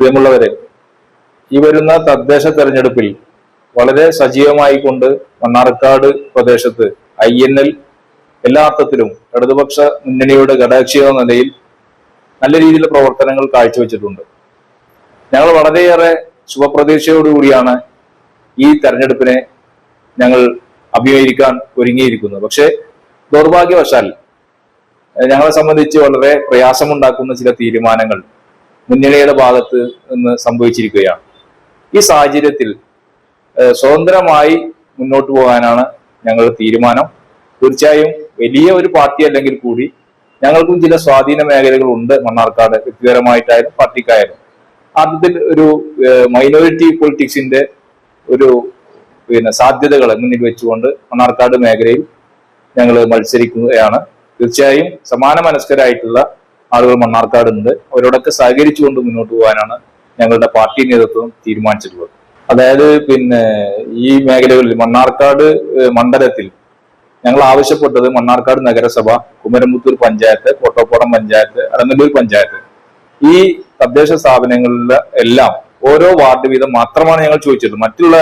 പ്രിയമുള്ളവരെ ഈ വരുന്ന തദ്ദേശ തെരഞ്ഞെടുപ്പിൽ വളരെ സജീവമായി കൊണ്ട് മണ്ണാർക്കാട് പ്രദേശത്ത് ഐ എൻ എൽ എല്ലാ അർത്ഥത്തിലും ഇടതുപക്ഷ മുന്നണിയുടെ ഘടകകക്ഷി എന്ന നിലയിൽ നല്ല രീതിയിലുള്ള പ്രവർത്തനങ്ങൾ കാഴ്ചവെച്ചിട്ടുണ്ട്. ഞങ്ങൾ വളരെയേറെ ശുഭപ്രതീക്ഷയോടുകൂടിയാണ് ഈ തെരഞ്ഞെടുപ്പിനെ ഞങ്ങൾ അഭിമുഖീകരിക്കാൻ ഒരുങ്ങിയിരിക്കുന്നത്. പക്ഷേ ദൗർഭാഗ്യവശാൽ ഞങ്ങളെ സംബന്ധിച്ച് വളരെ പ്രയാസമുണ്ടാക്കുന്ന ചില തീരുമാനങ്ങൾ മുന്നണിയുടെ ഭാഗത്ത് നിന്ന് സംഭവിച്ചിരിക്കുകയാണ്. ഈ സാഹചര്യത്തിൽ സ്വതന്ത്രമായി മുന്നോട്ട് പോകാനാണ് ഞങ്ങളുടെ തീരുമാനം. തീർച്ചയായും വലിയ ഒരു പാർട്ടി അല്ലെങ്കിൽ കൂടി ഞങ്ങൾക്കും ചില സ്വാധീന മേഖലകൾ ഉണ്ട് മണ്ണാർക്കാട് വ്യക്തിപരമായിട്ടായാലും പാർട്ടിക്കായാലും. അർത്ഥത്തിൽ ഒരു മൈനോറിറ്റി പൊളിറ്റിക്സിന്റെ ഒരു പിന്നെ സാധ്യതകൾ മുന്നിൽ വെച്ചുകൊണ്ട് മണ്ണാർക്കാട് മേഖലയിൽ ഞങ്ങൾ മത്സരിക്കുകയാണ്. തീർച്ചയായും സമാന മനസ്കരായിട്ടുള്ള ആളുകൾ മണ്ണാർക്കാട് ഉണ്ട് അവരോടൊക്കെ സഹകരിച്ചുകൊണ്ട് മുന്നോട്ട് പോകാനാണ് ഞങ്ങളുടെ പാർട്ടി നേതൃത്വം തീരുമാനിച്ചിട്ടുള്ളത്. അതായത് പിന്നെ ഈ മേഖലകളിൽ മണ്ണാർക്കാട് മണ്ഡലത്തിൽ ഞങ്ങൾ ആവശ്യപ്പെട്ടത് മണ്ണാർക്കാട് നഗരസഭ കുമരമ്പുത്തൂർ പഞ്ചായത്ത് കോട്ടോപ്പുറം പഞ്ചായത്ത് അടങ്ങല്ലൂർ പഞ്ചായത്ത്. ഈ തദ്ദേശ സ്ഥാപനങ്ങളിലെ എല്ലാം ഓരോ വാർഡ് വീതം മാത്രമാണ് ഞങ്ങൾ ചോദിച്ചത്. മറ്റുള്ള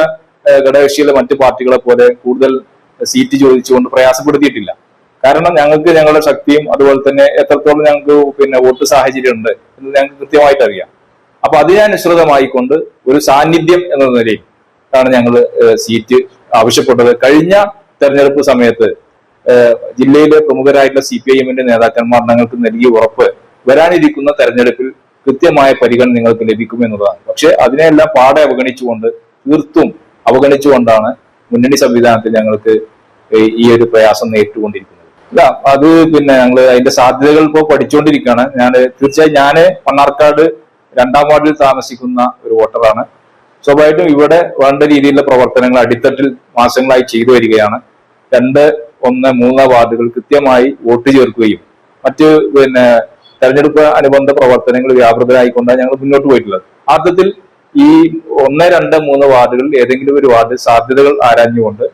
ഏഹ് ഘടകകക്ഷിയിലെ മറ്റു പാർട്ടികളെ പോലെ കൂടുതൽ സീറ്റ് ചോദിച്ചുകൊണ്ട് പ്രയാസപ്പെടുത്തിയിട്ടില്ല. കാരണം ഞങ്ങൾക്ക് ഞങ്ങളുടെ ശക്തിയും അതുപോലെ തന്നെ എത്രത്തോളം ഞങ്ങൾക്ക് പിന്നെ വോട്ട് സാഹചര്യം ഉണ്ട് എന്ന് ഞങ്ങൾക്ക് കൃത്യമായിട്ട് അറിയാം. അപ്പൊ അതിനനുസൃതമായിക്കൊണ്ട് ഒരു സാന്നിധ്യം എന്ന നിലയിൽ ആണ് ഞങ്ങൾ സീറ്റ് ആവശ്യപ്പെട്ടത്. കഴിഞ്ഞ തെരഞ്ഞെടുപ്പ് സമയത്ത് ജില്ലയിലെ പ്രമുഖരായിട്ടുള്ള സി പി ഐ എമ്മിന്റെ നേതാക്കന്മാർ ഞങ്ങൾക്ക് നൽകിയ ഉറപ്പ് വരാനിരിക്കുന്ന തെരഞ്ഞെടുപ്പിൽ കൃത്യമായ പരിഗണന നിങ്ങൾക്ക് ലഭിക്കും എന്നുള്ളതാണ് പക്ഷെ അതിനെല്ലാം പാടെ അവഗണിച്ചുകൊണ്ട് തീർത്തും അവഗണിച്ചുകൊണ്ടാണ് മുന്നണി സംവിധാനത്തിൽ ഞങ്ങൾക്ക് ഈ ഒരു പ്രയാസം നേരിട്ടുകൊണ്ടിരിക്കുന്നത്. ഇല്ല അത് പിന്നെ ഞങ്ങൾ അതിന്റെ സാധ്യതകൾ ഇപ്പോൾ പഠിച്ചുകൊണ്ടിരിക്കുകയാണ്. ഞാൻ തീർച്ചയായും ഞാൻ മണ്ണാർക്കാട് രണ്ടാം വാർഡിൽ താമസിക്കുന്ന ഒരു വോട്ടറാണ്. സ്വാഭാവികമായിട്ടും ഇവിടെ വേണ്ട രീതിയിലുള്ള പ്രവർത്തനങ്ങൾ അടിത്തട്ടിൽ മാസങ്ങളായി ചെയ്തു വരികയാണ്. രണ്ട് ഒന്ന് മൂന്ന് വാർഡുകൾ കൃത്യമായി വോട്ട് ചേർക്കുകയും മറ്റ് പിന്നെ തെരഞ്ഞെടുപ്പ് അനുബന്ധ പ്രവർത്തനങ്ങൾ വ്യാപൃതരായിക്കൊണ്ടാണ് ഞങ്ങൾ മുന്നോട്ട് പോയിട്ടുള്ളത്. അർത്ഥത്തിൽ ഈ ഒന്ന് രണ്ട് മൂന്ന് വാർഡുകളിൽ ഏതെങ്കിലും ഒരു വാർഡ് സാധ്യതകൾ ആരാഞ്ഞുകൊണ്ട്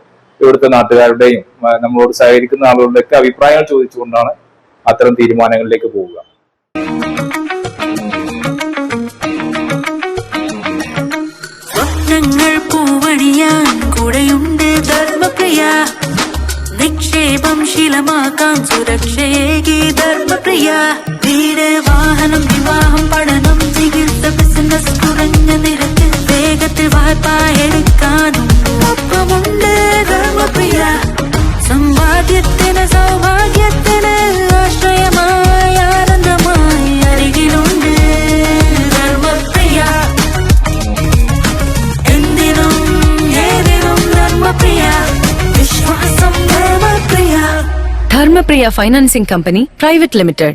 ഇവിടുത്തെ നാട്ടുകാരുടെയും നമ്മളോട് സഹകരിക്കുന്ന ആളുകളുടെയൊക്കെ അഭിപ്രായങ്ങൾ ചോദിച്ചുകൊണ്ടാണ് അത്തരം തീരുമാനങ്ങളിലേക്ക് പോവുക. നിക്ഷേപം ശീലമാക്കാം ധർമ്മപ്രിയ. വീട് വാഹനം വിവാഹം പഠനം ചികിത്സ ബിസിനസ് കുറഞ്ഞ വേഗത്തിൽ വായ്പ എടുക്കാനും ഒപ്പമുണ്ട് സമ്പാദ്യത്തിന് സൗഭാഗ്യത്തിന് ആശ്രയമായ ആനന്ദമായി അരികിലുണ്ട് ധർമ്മപ്രിയ എന്തിനും ഏതിനും ധർമ്മപ്രിയ വിശ്വാസം Dharmapriya Dharmapriya Financing Company, Private Limited.